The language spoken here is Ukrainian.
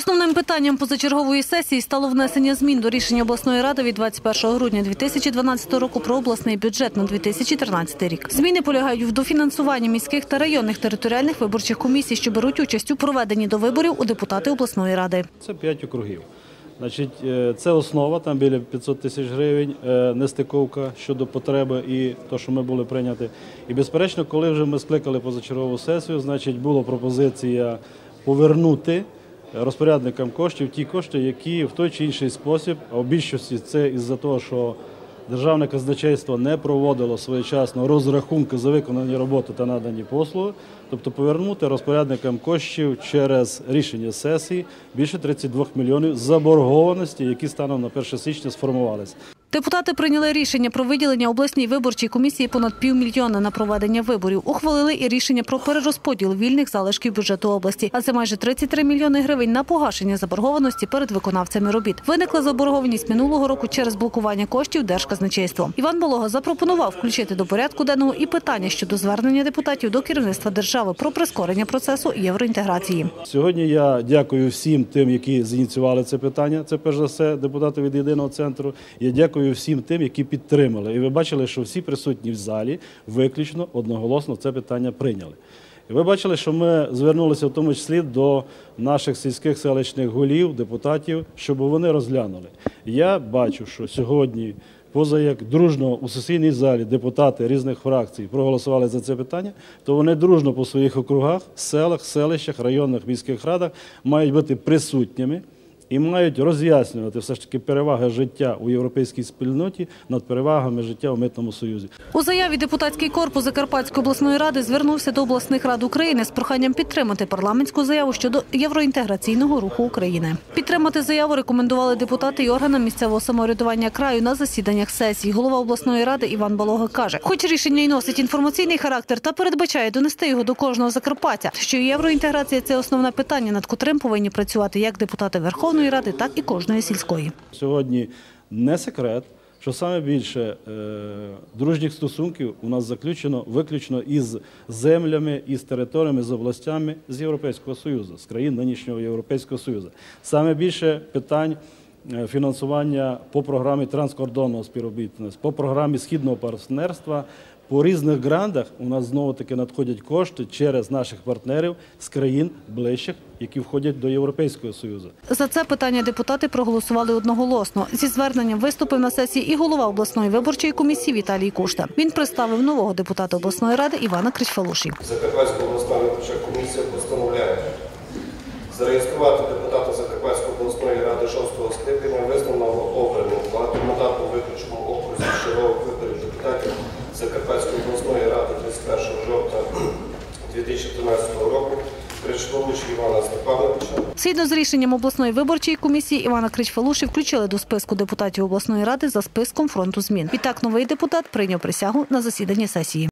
Основним питанням позачергової сесії стало внесення змін до рішення обласної ради від 21 грудня 2012 року про обласний бюджет на 2013 рік. Зміни полягають в дофінансуванні міських та районних територіальних виборчих комісій, що беруть участь у проведенні до виборів у депутати обласної ради. Це 5 округів. Значить, е, це основа, там біля 500 тисяч гривень, е, нестиковка щодо потреби і то, що ми були прийняті. І безперечно, коли вже ми скликали позачергову сесію, значить була пропозиція повернути розпорядникам коштів ті кошти, які в той чи інший спосіб, а в більшості це із-за того, що Державне казначейство не проводило своєчасно розрахунки за виконані роботи та надані послуги, тобто повернути розпорядникам коштів через рішення сесії більше 32 мільйонів заборгованості, які станом на 1 січня сформувалися. Депутати прийняли рішення про виділення обласній виборчій комісії понад півмільйона на проведення виборів. Ухвалили і рішення про перерозподіл вільних залишків бюджету області. А це майже 33 мільйони гривень на погашення заборгованості перед виконавцями робіт. Виникла заборгованість минулого року через блокування коштів Держказначейством. Іван Болога запропонував включити до порядку денного і питання щодо звернення депутатів до керівництва держави про прискорення процесу євроінтеграції. Сьогодні я дякую всім тим, які зініціювали це питання. Це перш за все депутати від єдиного центру. Я дякую всім тим, які підтримали. І ви бачили, що всі присутні в залі виключно одноголосно це питання прийняли. І ви бачили, що ми звернулися в тому числі до наших сільських селищних голів, депутатів, щоб вони розглянули. Я бачу, що сьогодні, поза як дружно у сесійній залі депутати різних фракцій проголосували за це питання, то вони дружно по своїх округах, селах, селищах, районних міських радах мають бути присутніми і мають роз'яснювати все ж таки переваги життя у європейській спільноті над перевагами життя у митному союзі. У заяві депутатський корпус Закарпатської обласної ради звернувся до обласних рад України з проханням підтримати парламентську заяву щодо євроінтеграційного руху України. Підтримати заяву рекомендували депутати і органам місцевого самоврядування краю на засіданнях сесії. Голова обласної ради Іван Балога каже, хоч рішення й носить інформаційний характер та передбачає донести його до кожного закарпаття, що євроінтеграція це основне питання, над котрим повинні працювати як депутати Верховної Ради, так і кожної сільської. Сьогодні не секрет, що саме більше е, дружніх стосунків у нас заключено виключно із землями, із територіями, з областями з Європейського Союзу, з країн нинішнього Європейського Союзу. Саме більше питань е, фінансування по програмі транскордонного співробітництва, по програмі східного партнерства. По різних грантах у нас знову таки надходять кошти через наших партнерів з країн ближчих, які входять до Європейського Союзу. За це питання депутати проголосували одноголосно. Зі зверненням виступив на сесії і голова обласної виборчої комісії Віталій Кушта. Він представив нового депутата обласної ради Івана Кричфалуші. Закарпатська обласна виборча комісія постановляє зареєструвати депутата Закарпатської обласної ради 6-го скликання, визнаного обраним в багатомандатному виключному окрузі чергових виборів депутатів Закарпатської обласної ради 31 жовтня 2013 року Кричковича Івана Степановича. Згідно з рішенням обласної виборчої комісії Івана Кричфалуші включили до списку депутатів обласної ради за списком фронту змін. Відтак новий депутат прийняв присягу на засіданні сесії.